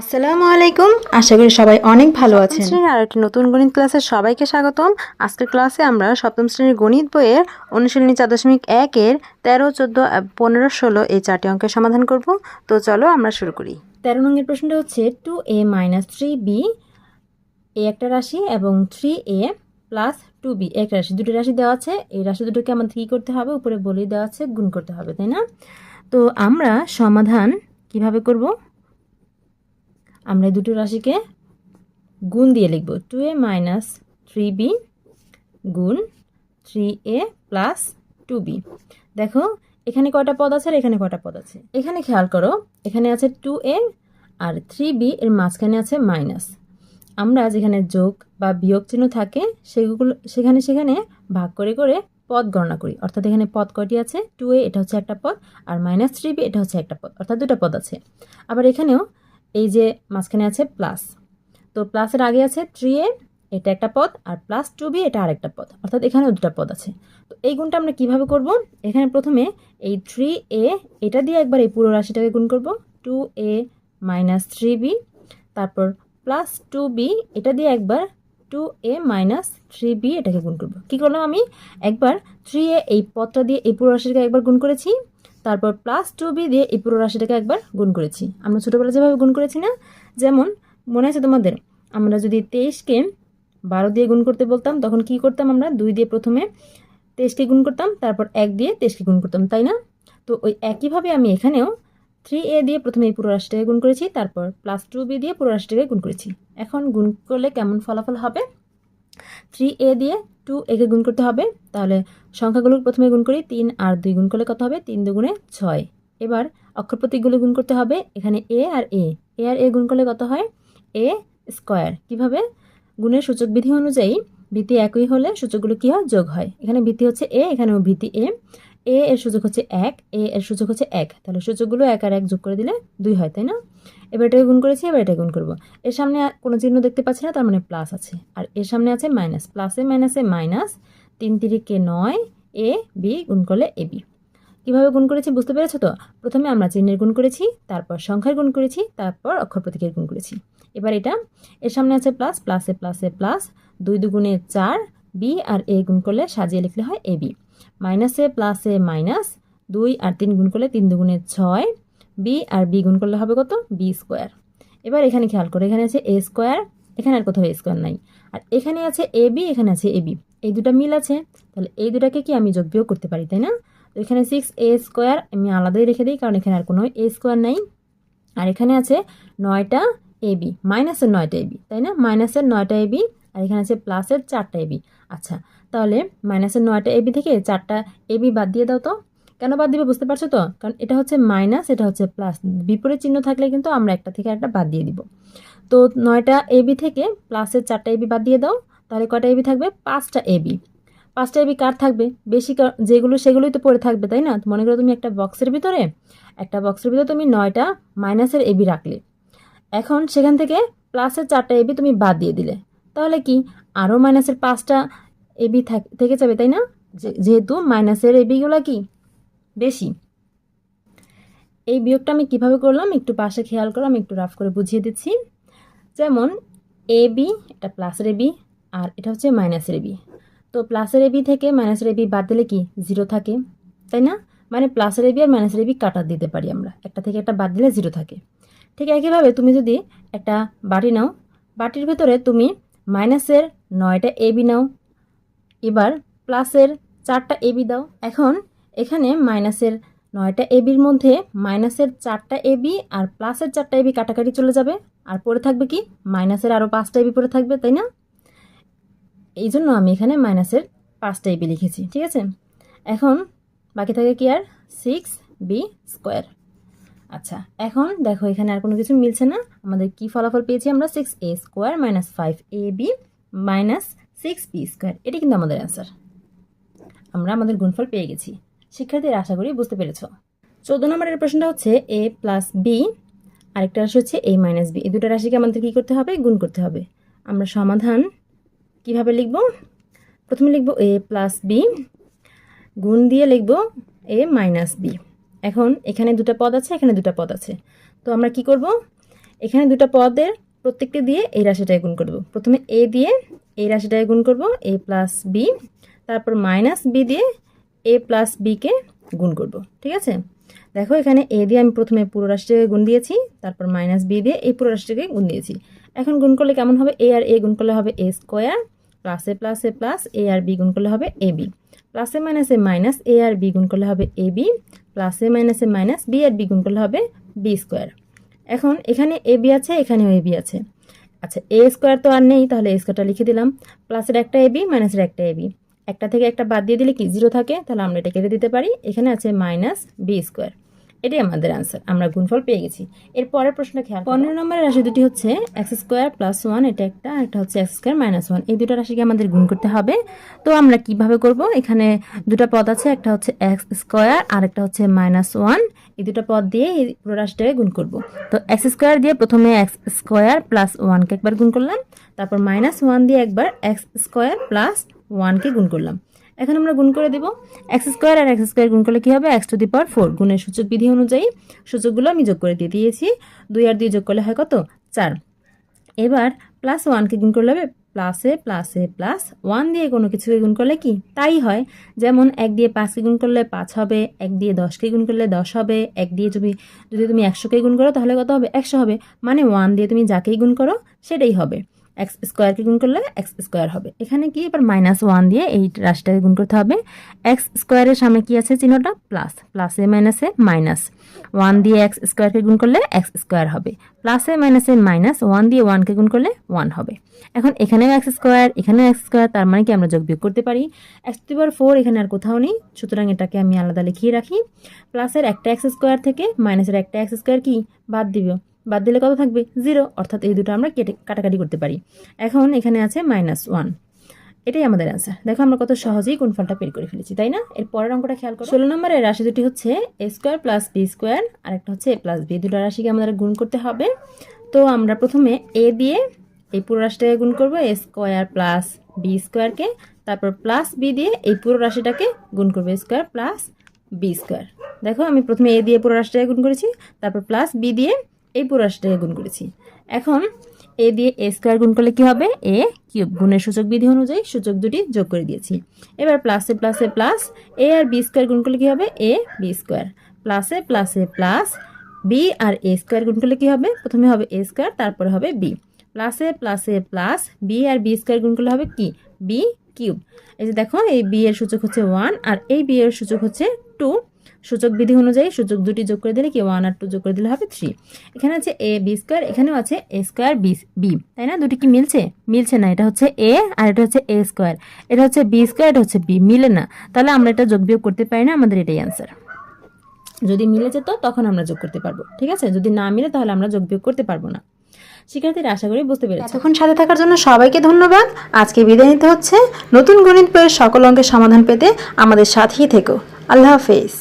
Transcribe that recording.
আসসালামু আলাইকুম। আশা করি সবাই অনেক ভালো আছেন। শ্রেণির আর একটি নতুন গণিত ক্লাসে সবাইকে স্বাগতম। আজকের ক্লাসে আমরা সপ্তম শ্রেণির গণিত বইয়ের অনুশীলনী চার দশমিক একের তেরো চোদ্দ পনেরো ষোলো এই চারটি অঙ্কের সমাধান করব। তো চলো আমরা শুরু করি। তেরো নম্বরের প্রশ্নটা হচ্ছে two A minus three B A একটা রাশি এবং three A plus two B এক রাশি দুটো রাশি দেওয়া আছে। এই রাশি দুটোকে আমাদের কী করতে হবে? উপরে বলেই দেওয়া আছে গুণ করতে হবে তাই না? তো আমরা সমাধান কীভাবে করব? আমরা দুটো রাশিকে গুণ দিয়ে লিখব। Two A minus three B গুণ three A plus two B দেখো, এখানে কয়টা পদ আছে আর এখানে কয়টা পদ আছে? এখানে খেয়াল করো, এখানে আছে টু এ আর থ্রি বি এর মাঝখানে আছে মাইনাস আমরা যেখানে যোগ বা বিয়োগ চিহ্ন থাকে, সেগুলো, সেখানে সেখানে ভাগ করে করে পদ গণনা করি। অর্থাৎ এখানে পদ কয়টি আছে? টু এ এটা হচ্ছে একটা পদ, আর মাইনাস থ্রি বি এটা হচ্ছে একটা পদ, অর্থাৎ দুটা পদ আছে। আবার এখানেও এই যে মাঝখানে আছে প্লাস তো প্লাসের আগে আছে থ্রি এ এটা একটা পদ, আর প্লাস টু বি এটা আরেকটা পদ। অর্থাৎ এখানেও দুটা পদ আছে। তো এই গুণটা আমরা কীভাবে করব? এখানে প্রথমে এই থ্রি এ এটা দিয়ে একবার এই পুরো রাশিটাকে গুণ করব। Two A minus three B তারপর প্লাস টু বি এটা দিয়ে একবার two A minus three B এটাকে গুণ করব। কী করলাম আমি? একবার থ্রি এ এই পদটা দিয়ে এই পুরো রাশিটাকে একবার গুণ করেছি। তারপর প্লাস টু বি দিয়ে এই পুরো রাশিটাকে একবার গুণ করেছি। আমরা ছোটোবেলা যেভাবে গুণ করেছি না, যেমন মনে আছে তোমাদের, আমরা যদি তেইশকে বারো দিয়ে গুণ করতে বলতাম, তখন কি করতাম আমরা? দুই দিয়ে প্রথমে তেইশকে গুণ করতাম, তারপর এক দিয়ে তেইশকে গুণ করতাম, তাই না? তো ওই একইভাবে আমি এখানেও থ্রি এ দিয়ে প্রথমে এই পুরো রাশিটাকে গুণ করেছি, তারপর প্লাস টু বি দিয়ে পুরো রাশিটাকে গুণ করেছি। এখন গুণ করলে কেমন ফলাফল হবে? থ্রি এ দিয়ে টু একে গুণ করতে হবে। তাহলে সংখ্যাগুলো প্রথমে গুণ করি, তিন আর দুই গুণ করলে কত হবে? তিন দুগুণে ছয়। এবার অক্ষর প্রতীকগুলো গুণ করতে হবে, এখানে এ আর এ। এ আর এ গুণ করলে কত হয়? A square. কীভাবে? গুণের সূচক বিধি অনুযায়ী, ভিত্তি একই হলে সূচকগুলো কী হয়? যোগ হয়। এখানে ভিত্তি হচ্ছে এ, এখানেও ভিত্তি এ। এ এর সূচক হচ্ছে এক এ এর সূচক হচ্ছে এক। তাহলে সূচকগুলো এক আর এক যোগ করে দিলে দুই হয়, তাই না? এবার এটাকে গুণ করেছি, এবার এটা গুণ করব। এর সামনে কোনো চিহ্ন দেখতে পাচ্ছি না, তার মানে প্লাস আছে। আর এর সামনে আছে মাইনাস প্লাসে মাইনাসে মাইনাস তিন তিরিকে নয় এ বি গুণ করলে এ বি কীভাবে গুণ করেছি বুঝতে পেরেছ তো? প্রথমে আমরা চিহ্নের গুণ করেছি, তারপর সংখ্যার গুণ করেছি, তারপর অক্ষর প্রতীকের গুণ করেছি। এবার এটা, এর সামনে আছে প্লাস প্লাসে প্লাসে প্লাস দুই দুগুণে চার বি আর এ গুণ করলে সাজিয়ে লিখলে হয় এ বি মাইনাসে প্লাসে মাইনাস দুই আর তিন গুণ করলে তিন দুগুণে ছয়, বি আর বি গুণ করলে হবে কত? B square. এবার এখানে খেয়াল করে, এখানে আছে এ স্কোয়ার, এখানে আর কোথাও এ স্কোয়ার নাই। আর এখানে আছে এ বি, এখানে আছে এ বি। এই দুটা মিল আছে। তাহলে এই দুটাকে কি আমি যোগ বিয়োগ করতে পারি, তাই না? তো এখানে সিক্স এ স্কোয়ার আমি আলাদাই রেখে দিই, কারণ এখানে আর কোনো এ স্কোয়ার নাই। আর এখানে আছে নয়টা এ বি, মাইনাসের নয়টা এ বি, তাই না? মাইনাসের নয়টা এ বি, আর এখানে আছে প্লাসের চারটা এ বি। আচ্ছা তাহলে মাইনাসের নয়টা এ বি থেকে চারটা এ বি বাদ দিয়ে দাও তো। কেন বাদ দিবে বুঝতে পারছ তো? কারণ এটা হচ্ছে মাইনাস এটা হচ্ছে প্লাস বিপরীত চিহ্ন থাকলে কিন্তু আমরা একটা থেকে একটা বাদ দিয়ে দিব। তো নয়টা এবি থেকে প্লাসের চারটা এ বি বাদ দিয়ে দাও। তাহলে কয়টা এবি থাকবে? পাঁচটা এবি পাঁচটা এবি কার থাকবে? বেশি যেগুলো সেগুলোই তো পড়ে থাকবে, তাই না? মনে করো তুমি একটা বক্সের ভিতরে, একটা বক্সের ভিতরে তুমি নয়টা মাইনাসের এবি রাখলে। এখন সেখান থেকে প্লাসের চারটা এবি তুমি বাদ দিয়ে দিলে। তাহলে কি? আরও মাইনাসের পাঁচটা এবি থেকে যাবে, তাই না? যেহেতু মাইনাসের এবিগুলো কি? বেশি। এই বিয়োগটা আমি কীভাবে করলাম? একটু পাশে খেয়াল করো, আমি একটু রাফ করে বুঝিয়ে দিচ্ছি। যেমন এ বি এটা প্লাসের এবি আর এটা হচ্ছে মাইনাসের এবি তো প্লাসের এবি থেকে মাইনাসের এবি বাদ দিলে কি? জিরো থাকে, তাই না? মানে প্লাসের এবি আর মাইনাসের এবি কাটা দিতে পারি আমরা। একটা থেকে একটা বাদ দিলে জিরো থাকে। ঠিক একইভাবে তুমি যদি একটা বাটি নাও, বাটির ভেতরে তুমি মাইনাসের নয়টা এবি নাও এবার প্লাসের চারটা এবি দাও। এখন এখানে মাইনাসের নয়টা এবির মধ্যে মাইনাসের চারটা এবি আর প্লাসের চারটা এবি কাটাকাটি চলে যাবে। আর পড়ে থাকবে কি? মাইনাসের আরও পাঁচটা এবি পড়ে থাকবে, তাই না? এই জন্য আমি এখানে মাইনাসের পাঁচটা এবি লিখেছি, ঠিক আছে? এখন বাকি থাকে কি আর? সিক্স বি স্কোয়ার আচ্ছা এখন দেখো এখানে আর কোনো কিছু মিলছে না। আমাদের কি ফলাফল পেয়েছি আমরা? Six A square minus five A B minus six P square এটি কিন্তু আমাদের অ্যান্সার আমরা আমাদের গুণফল পেয়ে গেছি। শিক্ষার্থীরা, আশা করি বুঝতে পেরেছ। চোদ্দ নম্বরের প্রশ্নটা হচ্ছে এ প্লাস বি আরেকটা রাশি হচ্ছে এ মাইনাস বি এই দুটো রাশিকে আমাদের কী করতে হবে? গুণ করতে হবে। আমরা সমাধান কীভাবে লিখব? প্রথমে লিখব এ প্লাস বি গুণ দিয়ে লিখব এ মাইনাস বি এখন এখানে দুটো পদ আছে, এখানে দুটো পদ আছে। তো আমরা কি করব? এখানে দুটো পদের প্রত্যেককে দিয়ে এই রাশিটাকে গুণ করব। প্রথমে এ দিয়ে এই রাশিটাকে গুণ করব, এ প্লাস বি তারপর মাইনাস বি দিয়ে এ প্লাস বিকে গুণ করব, ঠিক আছে? দেখো এখানে এ দিয়ে আমি প্রথমে পুরো রাশিটাকে গুণ দিয়েছি, তারপর মাইনাস বি দিয়ে এই পুরো রাশিটাকে গুণ দিয়েছি। এখন গুণ করলে কেমন হবে? এ আর এ গুণ করলে হবে A square plus A plus A plus A R B গুণ করলে হবে এ বি প্লাসে মাইনাসে মাইনাস এ আর বি গুণ করলে হবে এ বি প্লাসে মাইনাসে মাইনাস বি আর বি গুণ করলে হবে বি স্কোয়ার এখন এখানে এ বি আছে, এখানেও এ বি আছে। আচ্ছা এ স্কোয়ার তো আর নেই, তাহলে এ স্কোয়ারটা লিখে দিলাম। প্লাসের একটা এবি মাইনাসের একটা এবি একটা থেকে একটা বাদ দিয়ে দিলে কি জিরো থাকে? তাহলে আমরা এটা কেটে দিতে পারি। এখানে আছে মাইনাস বি স্কোয়ার এটাই আমাদের আনসার আমরা গুণফল পেয়ে গেছি। এর পরের প্রশ্নটা খেয়াল পনেরো নম্বরের রাশি দুটি হচ্ছে এক্স স্কোয়ার প্লাস ওয়ান এটা একটা একটা হচ্ছে এক্স স্কোয়ার মাইনাস ওয়ান এই দুটো রাশিকে আমাদের গুণ করতে হবে। তো আমরা কীভাবে করব? এখানে দুটো পদ আছে, একটা হচ্ছে এক্স স্কোয়ার আর একটা হচ্ছে মাইনাস ওয়ান এই দুটো পদ দিয়ে এই পুরো রাশিটাকে গুণ করব। তো এক্স স্কোয়ার দিয়ে প্রথমে এক্স স্কোয়ার প্লাস ওয়ানকে একবার গুণ করলাম। তারপর মাইনাস ওয়ান দিয়ে একবার এক্স স্কোয়ার প্লাস ওয়ানকে গুণ করলাম। এখন আমরা গুণ করে দেব এক্স স্কোয়ার আর এক্স স্কোয়ার গুণ করলে কী হবে? X to the power four. গুণের সূচক বিধি অনুযায়ী সূচকগুলো আমি যোগ করে দিয়ে দিয়েছি। দুই আর দুই যোগ করলে হয় কত? চার। এবার প্লাস ওয়ানকে গুণ করলে হবে প্লাসে প্লাসে প্লাস ওয়ান দিয়ে কোনো কিছুকে গুণ করলে কি? তাই হয়। যেমন এক দিয়ে পাঁচকে গুণ করলে পাঁচ হবে, এক দিয়ে দশকে গুণ করলে দশ হবে, এক দিয়ে তুমি যদি তুমি একশোকে গুণ করো তাহলে কত হবে? একশো হবে। মানে ওয়ান দিয়ে তুমি যাকেই গুণ করো, সেটাই হবে। এক্স স্কোয়ারকে গুণ করলে এক্স স্কোয়ার হবে। এখানে কি? এবার মাইনাস ওয়ান দিয়ে এই রাশিটাকে গুণ করতে হবে। এক্স স্কোয়ারের সামনে কি আছে চিহ্নটা? প্লাস প্লাসে মাইনাসে মাইনাস ওয়ান দিয়ে এক্স স্কোয়ারকে গুণ করলে এক্স স্কোয়ার হবে। প্লাসে মাইনাসে মাইনাস ওয়ান দিয়ে ওয়ানকে গুণ করলে ওয়ান হবে। এখন এখানেও এক্স স্কোয়ার এখানেও এক্স স্কোয়ার তার মানে কি আমরা যোগ বিয়োগ করতে পারি। এক্স টু পাওয়ার ফোর এখানে আর কোথাও নেই। সুতরাং এটাকে আমি আলাদা লিখিয়ে রাখি। প্লাসের একটা এক্স স্কোয়ার থেকে মাইনাসের একটা এক্স স্কোয়ার কি? বাদ দিব। বাদ দিলে কত থাকবে? জিরো। অর্থাৎ এই দুটো আমরা কেটে কাটাকাটি করতে পারি। এখন এখানে আছে মাইনাস ওয়ান এটাই আমাদের অ্যান্সার দেখো আমরা কত সহজেই কোন ফলটা বের করে ফেলেছি, তাই না? এর পরের অঙ্কটা খেয়াল করো। ষোলো নম্বরের রাশি দুটি হচ্ছে A square plus B square আর একটা হচ্ছে এ প্লাস বি দুটো রাশিকে আমাদের গুণ করতে হবে। তো আমরা প্রথমে এ দিয়ে এই পুরো রাশিটাকে গুণ করব এ স্কোয়ার প্লাস বি স্কোয়ারকে তারপর প্লাস বি দিয়ে এই পুরো রাশিটাকে গুণ করব স্কোয়ার প্লাস বি স্কোয়ার দেখো আমি প্রথমে এ দিয়ে পুরো রাশিটাকে গুণ করেছি, তারপর প্লাস বি দিয়ে এই পুরো রাশিটাকে গুণ করেছি। এখন এ দিয়ে এ স্কোয়ার গুণ করলে কি হবে? এ কিউব গুণের সূচক বিধি অনুযায়ী সূচক দুটি যোগ করে দিয়েছি। এবার প্লাসে প্লাসে প্লাস এ আর বি স্কোয়ার গুণ করলে কি হবে? A B square. প্লাসে প্লাসে প্লাস বি আর এ স্কোয়ার গুণ করলে কি হবে? প্রথমে হবে এ স্কোয়ার, তারপরে হবে বি প্লাসে প্লাসে প্লাস বি আর বি স্কোয়ার গুণ করলে হবে কি? B cube. এই যে দেখো, এই বি এর সূচক হচ্ছে ওয়ান আর এই বি এর সূচক হচ্ছে টু সূচক বিধি অনুযায়ী সূচক দুটি যোগ করে দিলে কি? ওয়ান আর টু যোগ করে দিলে হবে থ্রি এখানে আছে এ বি স্কোয়ার এখানেও আছে এ স্কোয়ার বি বি তাই না? দুটি কি মিলছে? মিলছে না। এটা হচ্ছে এ আর এটা হচ্ছে এ স্কোয়ার এটা হচ্ছে বি স্কোয়ার এটা হচ্ছে বি মিলে না। তাহলে আমরা এটা যোগ বিয়োগ করতে পারি না, আমাদের এটাই অ্যান্সার যদি মিলে যেত, তখন আমরা যোগ করতে পারব। ঠিক আছে? যদি না মিলে, তাহলে আমরা যোগ বিয়োগ করতে পারব না। শিক্ষার্থীরা, আশা করি বুঝতে পেরেছে। এতক্ষণ সাথে থাকার জন্য সবাইকে ধন্যবাদ। আজকে বিদায় নিতে হচ্ছে। নতুন গণিত বইয়ের সকল অঙ্কের সমাধান পেতে আমাদের সাথেই থেকো। আল্লাহ হাফেজ।